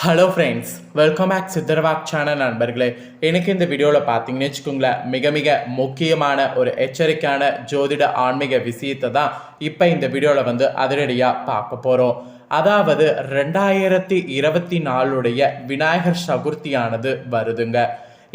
Hello friends welcome back சித்தரவாக் channel நண்பர்களே. எனக்கு இந்த வீடியோவில் பார்த்தீங்கன்னு வச்சுக்கோங்களேன் மிக மிக முக்கியமான ஒரு எச்சரிக்கையான ஜோதிட ஆன்மீக விஷயத்தை தான் இப்போ இந்த வீடியோவில் வந்து அதிரடியாக பார்க்க போகிறோம் அதாவது ரெண்டாயிரத்தி இருபத்தி நாலுடைய விநாயகர் சதுர்த்தியானது வருதுங்க.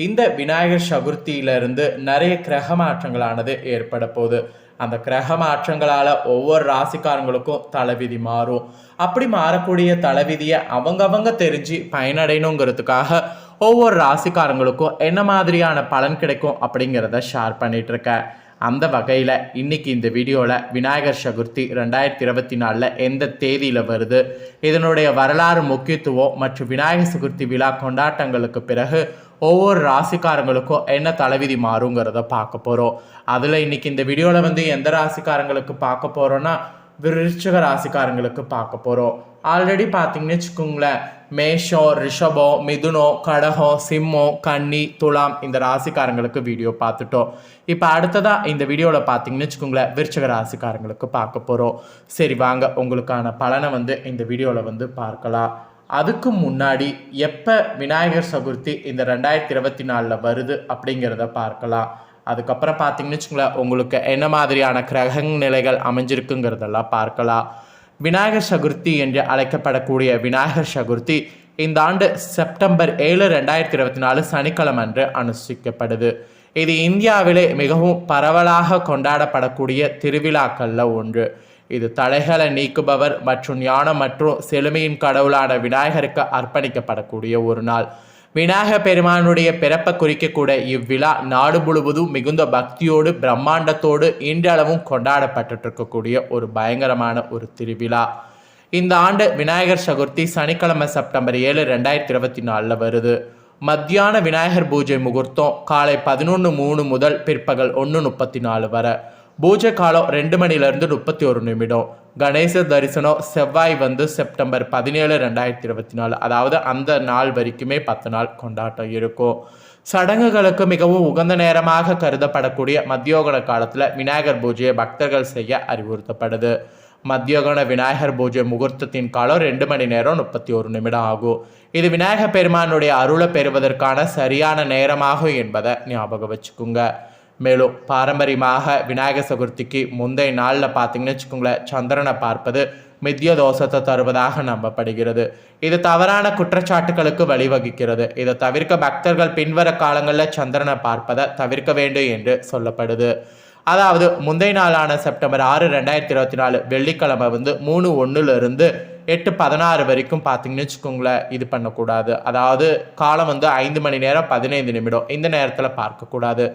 இந்த விநாயகர் சதுர்த்தியிலிருந்து நிறைய கிரக மாற்றங்களானது ஏற்பட போகுது. அந்த கிரக மாற்றங்களால் ஒவ்வொரு ராசிக்காரங்களுக்கும் தலைவிதி மாறும். அப்படி மாறக்கூடிய தலைவிதியை அவங்கவங்க தெரிஞ்சு பயனடையணுங்கிறதுக்காக ஒவ்வொரு ராசிக்காரங்களுக்கும் என்ன மாதிரியான பலன் கிடைக்கும் அப்படிங்கிறத ஷேர் பண்ணிகிட்ருக்கேன் அந்த வகையில் இன்னைக்கு இந்த வீடியோவில் விநாயகர் சதுர்த்தி ரெண்டாயிரத்தி இருபத்தி நாலில் எந்த தேதியில் வருது இதனுடைய வரலாறு முக்கியத்துவம் மற்றும் விநாயகர் சதுர்த்தி விழா கொண்டாட்டங்களுக்கு பிறகு ஒவ்வொரு ராசிக்காரங்களுக்கும் என்ன தலைவிதி மாறுங்கிறத பார்க்க போகிறோம் அதில் இன்னைக்கு இந்த வீடியோவில் வந்து எந்த ராசிக்காரங்களுக்கு பார்க்க போகிறோன்னா விருச்சிக ராசிக்காரங்களுக்கு பார்க்க போகிறோம் ஆல்ரெடி பார்த்தீங்கன்னு வச்சுக்கோங்களேன் மேஷம் ரிஷபம் மிதுனம் கடகம் சிம்மம் கன்னி துலாம் இந்த ராசிக்காரங்களுக்கு வீடியோ பார்த்துட்டோம். இப்போ அடுத்ததாக இந்த வீடியோவில் பார்த்தீங்கன்னு வச்சுக்கோங்களேன் விருச்சக ராசிக்காரங்களுக்கு பார்க்க போகிறோம் சரி வாங்க உங்களுக்கான பலனை வந்து இந்த வீடியோவில் வந்து பார்க்கலாம். அதுக்கு முன்னாடி எப்போ விநாயகர் சதுர்த்தி இந்த ரெண்டாயிரத்தி இருபத்தி நாலில் வருது அப்படிங்கிறத பார்க்கலாம். அதுக்கப்புறம் பார்த்தீங்கன்னு வச்சுங்களேன் உங்களுக்கு என்ன மாதிரியான கிரக நிலைகள் அமைஞ்சிருக்குங்கிறதெல்லாம் பார்க்கலாம். விநாயகர் சதுர்த்தி என்று அழைக்கப்படக்கூடிய விநாயகர் சதுர்த்தி இந்த ஆண்டு செப்டம்பர் ஏழு ரெண்டாயிரத்தி இருபத்தி நாலு சனிக்கிழமை அன்று அனுஷ்டிக்கப்படுது. இது இந்தியாவிலே மிகவும் பரவலாக கொண்டாடப்படக்கூடிய திருவிழாக்களில் ஒன்று. இது தடைகளை நீக்குபவர் மற்றும் ஞானம் மற்றும் செழுமையின் கடவுளான விநாயகருக்கு அர்ப்பணிக்கப்படக்கூடிய ஒரு நாள். விநாயக பெருமானுடைய பிறப்பை குறிக்கக்கூடிய இவ்விழா நாடு முழுவதும் மிகுந்த பக்தியோடு பிரம்மாண்டத்தோடு இன்றளவும் கொண்டாடப்பட்டு இருக்கக்கூடிய ஒரு பயங்கரமான ஒரு திருவிழா. இந்த ஆண்டு விநாயகர் சதுர்த்தி சனிக்கிழமை செப்டம்பர் ஏழு ரெண்டாயிரத்தி இருபத்தி நாலில் வருது. மத்தியான விநாயகர் பூஜை முகூர்த்தம் காலை பதினொன்று மூணு முதல் பிற்பகல் ஒன்று முப்பத்தி நாலு வரை. பூஜை காலம் ரெண்டு மணிலேருந்து முப்பத்தி ஒரு நிமிடம். கணேச தரிசனம் செவ்வாய் வந்து செப்டம்பர் பதினேழு ரெண்டாயிரத்தி இருபத்தி நாலு. அதாவது அந்த நாள் வரைக்குமே பத்து நாள் கொண்டாட்டம் இருக்கும். சடங்குகளுக்கு மிகவும் உகந்த நேரமாக கருதப்படக்கூடிய மத்தியோகன காலத்தில் விநாயகர் பூஜையை பக்தர்கள் செய்ய அறிவுறுத்தப்படுது. மத்தியோகன விநாயகர் பூஜை முகூர்த்தத்தின் காலம் ரெண்டு மணி நேரம் முப்பத்தி ஒரு நிமிடம் ஆகும். இது விநாயகர் பெருமானுடைய அருளை பெறுவதற்கான சரியான நேரமாகும் என்பதை ஞாபகம் வச்சுக்கோங்க. மேலும் பாரம்பரியமாக விநாயகர் சதுர்த்திக்கு முந்தைய நாளில் பார்த்தீங்கன்னு வச்சுக்கோங்களேன் சந்திரனை பார்ப்பது மித்திய தோஷத்தை தருவதாக நம்பப்படுகிறது. இது தவறான குற்றச்சாட்டுகளுக்கு வழிவகுக்கிறது. இதை தவிர்க்க பக்தர்கள் பின்வர காலங்களில் சந்திரனை பார்ப்பதை தவிர்க்க வேண்டும் என்று சொல்லப்படுது. அதாவது முந்தைய நாளான செப்டம்பர் ஆறு ரெண்டாயிரத்தி இருபத்தி நாலு வெள்ளிக்கிழமை வந்து மூணு ஒன்றுலேருந்து எட்டு பதினாறு வரைக்கும் பார்த்தீங்கன்னு வச்சுக்கோங்களேன் இது பண்ணக்கூடாது. அதாவது காலம் வந்து ஐந்து மணி நேரம் பதினைந்து நிமிடம். இந்த நேரத்தில் பார்க்கக்கூடாது.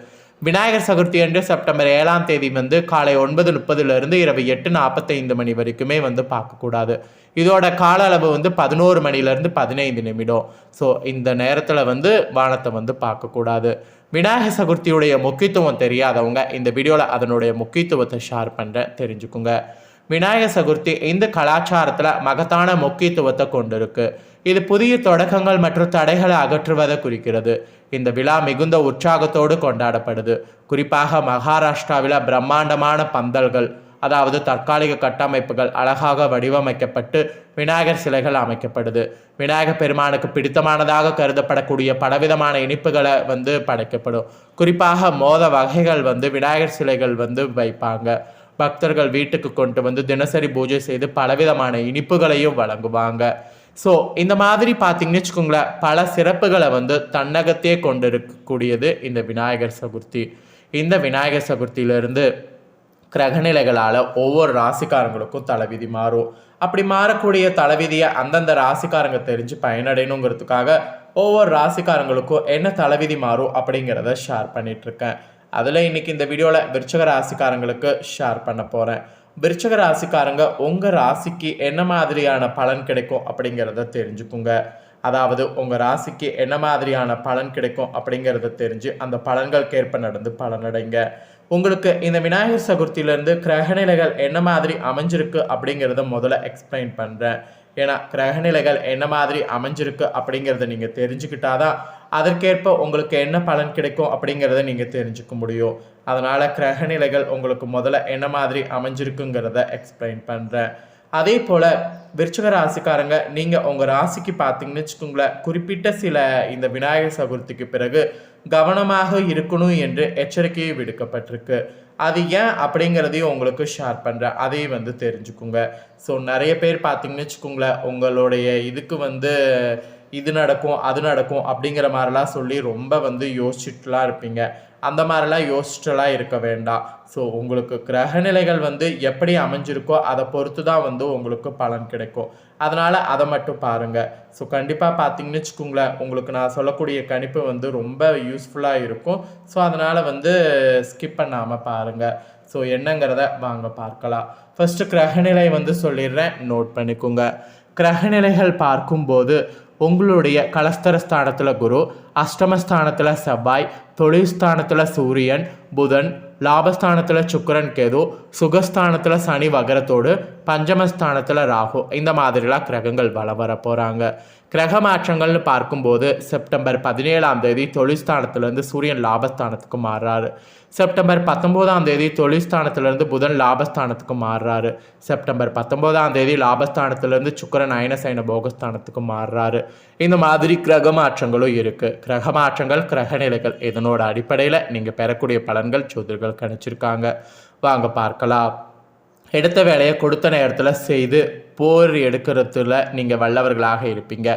விநாயகர் சதுர்த்தி அன்று செப்டம்பர் ஏழாம் தேதி வந்து காலை ஒன்பது முப்பதுலேருந்து இரவு எட்டு நாற்பத்தைந்து மணி வரைக்குமே வந்து பார்க்கக்கூடாது. இதோட கால அளவு வந்து பதினோரு மணிலேருந்து பதினைந்து நிமிடம். ஸோ இந்த நேரத்தில் வந்து வானத்தை வந்து பார்க்கக்கூடாது. விநாயகர் சதுர்த்தியுடைய முக்கியத்துவம் தெரியாதவங்க இந்த வீடியோவில் அதனுடைய முக்கியத்துவத்தை ஷேர் பண்ணுறேன் தெரிஞ்சுக்குங்க. விநாயகர் சதுர்த்தி இந்த கலாச்சாரத்தில் மகத்தான முக்கியத்துவத்தை கொண்டிருக்கு. இது புதிய தொடக்கங்கள் மற்றும் தடைகளை அகற்றுவதை குறிக்கிறது. இந்த விழா மிகுந்த உற்சாகத்தோடு கொண்டாடப்படுது. குறிப்பாக மகாராஷ்டிராவில் பிரம்மாண்டமான பந்தல்கள் அதாவது தற்காலிக கட்டமைப்புகள் அழகாக வடிவமைக்கப்பட்டு விநாயகர் சிலைகள் அமைக்கப்படுது. விநாயகர் பெருமானுக்கு பிடித்தமானதாக கருதப்படக்கூடிய பலவிதமான இனிப்புகளை வந்து படைக்கப்படும். குறிப்பாக மோத வகைகள் வந்து விநாயகர் சிலைகள் வந்து வைப்பாங்க. பக்தர்கள் வீட்டுக்கு கொண்டு வந்து தினசரி பூஜை செய்து பலவிதமான இனிப்புகளையும் வழங்குவாங்க. ஸோ இந்த மாதிரி பார்த்தீங்கன்னு வச்சுக்கோங்களேன் பல சிறப்புகளை வந்து தன்னகத்தே கொண்டிருக்கக்கூடியது இந்த விநாயகர் சதுர்த்தி. இந்த விநாயகர் சதுர்த்தியிலிருந்து கிரகநிலைகளால் ஒவ்வொரு ராசிக்காரங்களுக்கும் தலைவிதி மாறும். அப்படி மாறக்கூடிய தலைவிதியை அந்தந்த ராசிக்காரங்க தெரிஞ்சு பயனடையணுங்கிறதுக்காக ஒவ்வொரு ராசிக்காரங்களுக்கும் என்ன தலைவிதி மாறும் அப்படிங்கிறத ஷேர் பண்ணிகிட்ருக்கேன் அதில் இன்றைக்கி இந்த வீடியோவில் விருச்சக ராசிக்காரங்களுக்கு ஷேர் பண்ண போகிறேன் விருச்சக ராசிக்காரங்க உங்கள் ராசிக்கு என்ன மாதிரியான பலன் கிடைக்கும் அப்படிங்கிறத தெரிஞ்சுக்குங்க. அதாவது உங்கள் ராசிக்கு என்ன மாதிரியான பலன் கிடைக்கும் அப்படிங்கிறத தெரிஞ்சு அந்த பலன்களுக்கேற்ப நடந்து பலனடைங்க. உங்களுக்கு இந்த விநாயகர் சதுர்த்தியிலேருந்து கிரகநிலைகள் என்ன மாதிரி அமைஞ்சிருக்கு அப்படிங்கிறத முதல்ல எக்ஸ்பிளைன் பண்ணுறேன் ஏன்னா கிரகநிலைகள் என்ன மாதிரி அமைஞ்சிருக்கு அப்படிங்கிறத நீங்கள் தெரிஞ்சுக்கிட்டாதான் அதற்கேற்ப உங்களுக்கு என்ன பலன் கிடைக்கும் அப்படிங்கிறத நீங்கள் தெரிஞ்சுக்க முடியும். அதனால் கிரகநிலைகள் உங்களுக்கு முதல்ல என்ன மாதிரி அமைஞ்சிருக்குங்கிறத எக்ஸ்பிளைன் பண்ணுறேன் அதே போல் விருச்சக ராசிக்காரங்க நீங்கள் உங்கள் ராசிக்கு பார்த்தீங்கன்னு வச்சுக்கோங்களேன் குறிப்பிட்ட சில இந்த விநாயகர் சதுர்த்திக்கு பிறகு கவனமாக இருக்கணும் என்று எச்சரிக்கையை விடுக்கப்பட்டிருக்கு. அது ஏன் அப்படிங்கிறதையும் உங்களுக்கு ஷேர் பண்ணுறேன் அதையும் வந்து தெரிஞ்சுக்குங்க. ஸோ நிறைய பேர் பார்த்தீங்கன்னு வச்சுக்கோங்களேன் உங்களுடைய இதுக்கு வந்து இது நடக்கும் அது நடக்கும் அப்படிங்கிற மாதிரிலாம் சொல்லி ரொம்ப வந்து யோசிச்சுட்டுலாம் இருப்பீங்க. அந்த மாதிரிலாம் யோசிச்சுட்டுலாம் இருக்க வேண்டாம். ஸோ உங்களுக்கு கிரகநிலைகள் வந்து எப்படி அமைஞ்சிருக்கோ அதை பொறுத்து தான் வந்து உங்களுக்கு பலன் கிடைக்கும். அதனால் அதை மட்டும் பாருங்கள் ஸோ கண்டிப்பாக பார்த்தீங்கன்னு வச்சுக்கோங்களேன் உங்களுக்கு நான் சொல்லக்கூடிய கணிப்பு வந்து ரொம்ப யூஸ்ஃபுல்லாக இருக்கும். ஸோ அதனால் வந்து ஸ்கிப் பண்ணாமல் பாருங்கள் ஸோ என்னங்கிறத வாங்க பார்க்கலாம். ஃபஸ்ட்டு கிரகநிலை வந்து சொல்லிடுறேன். நோட் பண்ணிக்கோங்க. கிரகநிலைகள் பார்க்கும்போது உங்களுடைய கலஸ்தர ஸ்தானத்தில் குரு அஷ்டமஸ்தானத்தில் செவ்வாய் தொழில் ஸ்தானத்தில் சூரியன் புதன் லாபஸ்தானத்தில் சுக்கரன் கேது சுகஸ்தானத்தில் சனி வகரத்தோடு பஞ்சமஸ்தானத்தில் ராகு. இந்த மாதிரிலாம் கிரகங்கள் வளம் வர போகிறாங்க கிரக மாற்றங்கள்னு பார்க்கும்போது செப்டம்பர் பதினேழாம் தேதி தொழில்ஸ்தானத்திலேருந்து சூரியன் லாபஸ்தானத்துக்கு மாறுறாரு. செப்டம்பர் பத்தொம்போதாம் தேதி தொழில்ஸ்தானத்திலேருந்து புதன் லாபஸ்தானத்துக்கு மாறுறாரு. செப்டம்பர் பத்தொம்போதாம் தேதி லாபஸ்தானத்திலேருந்து சுக்கரன் அயனசைன போகஸ்தானத்துக்கு மாறுறாரு. இந்த மாதிரி கிரக மாற்றங்களும் இருக்குது கிரக மாற்றங்கள் கிரக நிலைகள் இதனோட அடிப்படையில் நீங்கள் பெறக்கூடிய பலன்கள் சோதர்கள் கணிச்சிருக்காங்க. வாங்க பார்க்கலாம். எடுத்த வேலையை கொடுத்த நேரத்தில் செய்து போர் எடுக்கிறதுல நீங்கள் வல்லவர்களாக இருப்பீங்க.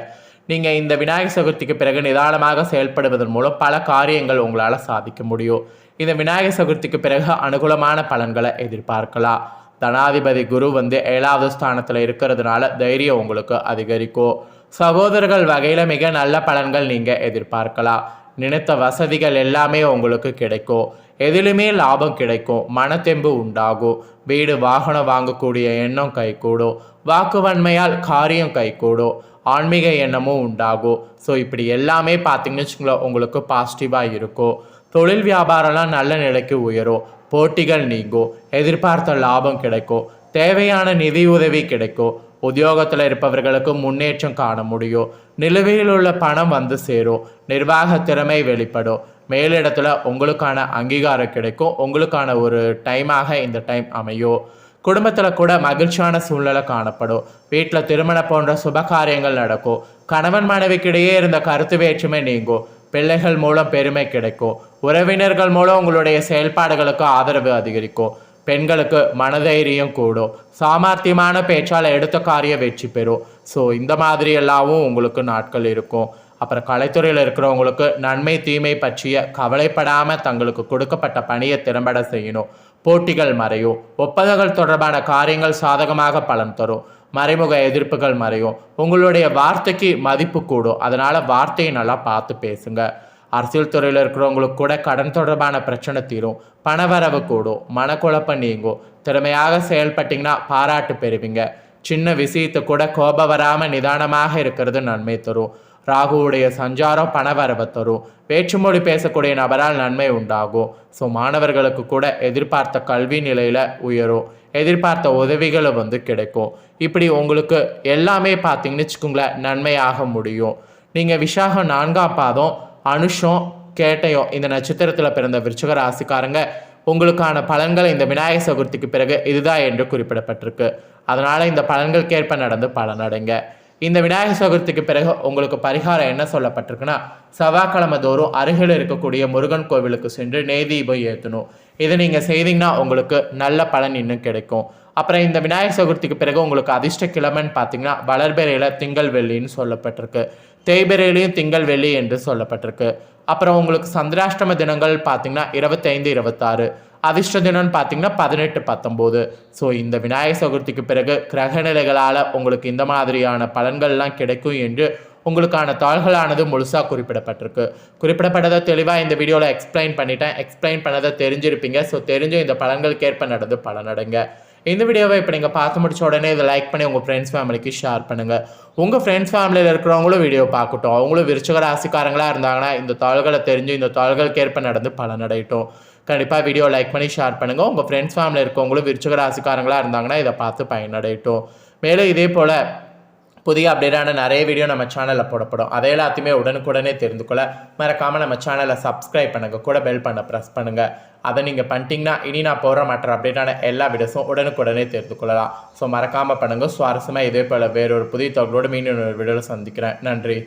நீங்கள் இந்த விநாயகர் சதுர்த்திக்கு பிறகு நிதானமாக செயல்படுவதன் மூலம் பல காரியங்கள் உங்களால் சாதிக்க முடியும். இந்த விநாயகர் சதுர்த்திக்கு பிறகு அனுகூலமான பலன்களை எதிர்பார்க்கலாம். தனாதிபதி குரு வந்து ஏழாவது ஸ்தானத்தில் இருக்கிறதுனால தைரியம் உங்களுக்கு அதிகரிக்கும். சகோதரர்கள் வகையில் மிக நல்ல பலன்கள் நீங்கள் எதிர்பார்க்கலாம். நினைத்த வசதிகள் எல்லாமே உங்களுக்கு கிடைக்கும். எதிலுமே லாபம் கிடைக்கும் மனத்தெம்பு உண்டாகும். வீடு வாகனம் வாங்கக்கூடிய எண்ணம் கைகூடும். வாக்குவன்மையால் காரியம் கைகூடும். ஆன்மீக எண்ணமும் உண்டாகும். ஸோ இப்படி எல்லாமே பார்த்தீங்கன்னு வச்சுங்களேன் உங்களுக்கு பாசிட்டிவாக இருக்கும். தொழில் வியாபாரம்லாம் நல்ல நிலைக்கு உயரும். போட்டிகள் நீங்கும். எதிர்பார்த்த லாபம் கிடைக்கும். தேவையான நிதி உதவி கிடைக்கும். உத்தியோகத்தில் இருப்பவர்களுக்கு முன்னேற்றம் காண முடியும். நிலுவையில் உள்ள பணம் வந்து சேரும். நிர்வாக திறமை வெளிப்படும். மேலிடத்துல உங்களுக்கான அங்கீகாரம் கிடைக்கும். உங்களுக்கான ஒரு டைமாக இந்த டைம் அமையும். குடும்பத்தில் கூட மகிழ்ச்சியான சூழ்நிலை காணப்படும். வீட்டில் திருமணம் போன்ற சுப காரியங்கள் நடக்கும். கணவன் மனைவிக்கிடையே இருந்த கருத்து வேற்றுமை நீங்கும். பிள்ளைகள் மூலம் பெருமை கிடைக்கும். உறவினர்கள் மூலம் உங்களுடைய செயல்பாடுகளுக்கு ஆதரவு அதிகரிக்கும். பெண்களுக்கு மனதைரியம் கூடும். சாமர்த்தியமான பேச்சால் எடுத்த காரியம் வெற்றி பெறும். ஸோ இந்த மாதிரி எல்லாவும் உங்களுக்கு நாட்கள் இருக்கும். அப்புறம் கலைத்துறையில் இருக்கிறவங்களுக்கு நன்மை தீமை பற்றிய கவலைப்படாமல் தங்களுக்கு கொடுக்கப்பட்ட பணியை திறம்பட செய்யணும். போட்டிகள் மறையும். ஒப்பந்தங்கள் தொடர்பான காரியங்கள் சாதகமாக பலன் தரும். மறைமுக எதிர்ப்புகள் மறையும். உங்களுடைய வார்த்தைக்கு மதிப்பு கூடும். அதனால் வார்த்தையை நல்லா பார்த்து பேசுங்க. அரசியல் துறையில் இருக்கிறவங்களுக்கு கூட கடன் தொடர்பான பிரச்சனை தீரும். பணவரவு கூடும். மனக்குழப்பம் நீங்கும். திறமையாக செயல்பட்டிங்கன்னா பாராட்டு பெறுவீங்க. சின்ன விஷயத்தை கூட கோபம் வராமல் நிதானமாக இருக்கிறது நன்மை தரும். ராகுவுடைய சஞ்சாரம் பணவரவை தரும். வேற்றுமொழி பேசக்கூடிய நபரால் நன்மை உண்டாகும். ஸோ மாணவர்களுக்கு கூட எதிர்பார்த்த கல்வி நிலையில் உயரும். எதிர்பார்த்த உதவிகளை வந்து கிடைக்கும். இப்படி உங்களுக்கு எல்லாமே பார்த்தீங்கன்னு வச்சுக்கோங்களேன் நன்மையாக முடியும். நீங்கள் விஷாக நான்காம் பாதம் அனுஷம் கேட்டயம் இந்த நட்சத்திரத்தில் பிறந்த விருச்சக ராசிக்காரங்க உங்களுக்கான பலன்கள் இந்த விநாயகர் சதுர்த்திக்கு பிறகு இதுதான் என்று குறிப்பிடப்பட்டிருக்கு. அதனால் இந்த பலன்களுக்கேற்ப நடந்து பலனடைங்க. இந்த விநாயகர் சதுர்த்திக்கு பிறகு உங்களுக்கு பரிகாரம் என்ன சொல்லப்பட்டிருக்குன்னா செவ்வாய்க்கிழமை தோறும் அருகில் இருக்கக்கூடிய முருகன் கோவிலுக்கு சென்று நெய் ஏற்றணும். இதை நீங்கள் செய்தீங்கன்னா உங்களுக்கு நல்ல பலன் இன்னும் கிடைக்கும். அப்புறம் இந்த விநாயகர் சதுர்த்திக்கு பிறகு உங்களுக்கு அதிர்ஷ்ட கிழமைன்னு பார்த்தீங்கன்னா வளர்பெறையில் திங்கள் வெள்ளின்னு சொல்லப்பட்டிருக்கு. தேய்பிரையிலையும் திங்கள் வெள்ளி என்று சொல்லப்பட்டிருக்கு. அப்புறம் உங்களுக்கு சந்திராஷ்டம தினங்கள் பார்த்தீங்கன்னா இருபத்தைந்து இருபத்தாறு. அதிர்ஷ்ட தினம்னு பார்த்தீங்கன்னா பதினெட்டு பத்தொம்போது. ஸோ இந்த விநாயகர் சதுர்த்திக்கு பிறகு கிரகநிலைகளால் உங்களுக்கு இந்த மாதிரியான பலன்கள்லாம் கிடைக்கும் என்று உங்களுக்கான தாள்களானது முழுசாக குறிப்பிடப்பட்டிருக்கு. குறிப்பிடப்பட்டதை தெளிவாக இந்த வீடியோவில் எக்ஸ்பிளைன் பண்ணிட்டேன். எக்ஸ்பிளைன் பண்ணதை தெரிஞ்சிருப்பீங்க. ஸோ தெரிஞ்சு இந்த பலன்களுக்கேற்ப நடந்து பலனடைங்க. இந்த வீடியோவை இப்போ நீங்கள் பார்த்து முடிச்ச உடனே இதை லைக் பண்ணி உங்கள் ஃப்ரெண்ட்ஸ் ஃபேமிலிக்கு ஷேர் பண்ணுங்கள் உங்கள் ஃப்ரெண்ட்ஸ் ஃபேமிலியில் இருக்கிறவங்களும் வீடியோ பார்க்கட்டும். அவங்களும் விருச்சக ராசிக்காரங்களாக இருந்தாங்கன்னா இந்த தாள்களை தெரிஞ்சு இந்த தாள்களுக்கேற்ப நடந்து பலனடையட்டும். கண்டிப்பாக வீடியோ லைக் பண்ணி ஷேர் பண்ணுங்கள் உங்கள் ஃப்ரெண்ட்ஸ் ஃபேமிலியில் இருக்கவங்களும் விருச்சக ராசிக்காரங்களாக இருந்தாங்கன்னா இதை பார்த்து பயனடையட்டும். மேலும் இதே போல் புதிய அப்டேட்டான நிறைய வீடியோ நம்ம சேனலில் போடப்படும். அதை எல்லாத்தையுமே உடனுக்குடனே தெரிந்து கொள்ள மறக்காமல் நம்ம சேனலை சப்ஸ்கிரைப் பண்ணுங்கள் கூட பெல் பண்ண ப்ரெஸ் பண்ணுங்கள் அதை நீங்கள் பண்ணிட்டீங்கன்னா இனி நான் போடுற மற்ற அப்டேட்டான எல்லா வீடியோஸும் உடனுக்குடனே தெரிந்து கொள்ளலாம். ஸோ மறக்காமல் பண்ணுங்கள் சுவாரஸ்யமாக இதே போல் வேறொரு புதிய தொகையோடு மீண்டும் ஒரு வீடியோவில் சந்திக்கிறேன். நன்றி.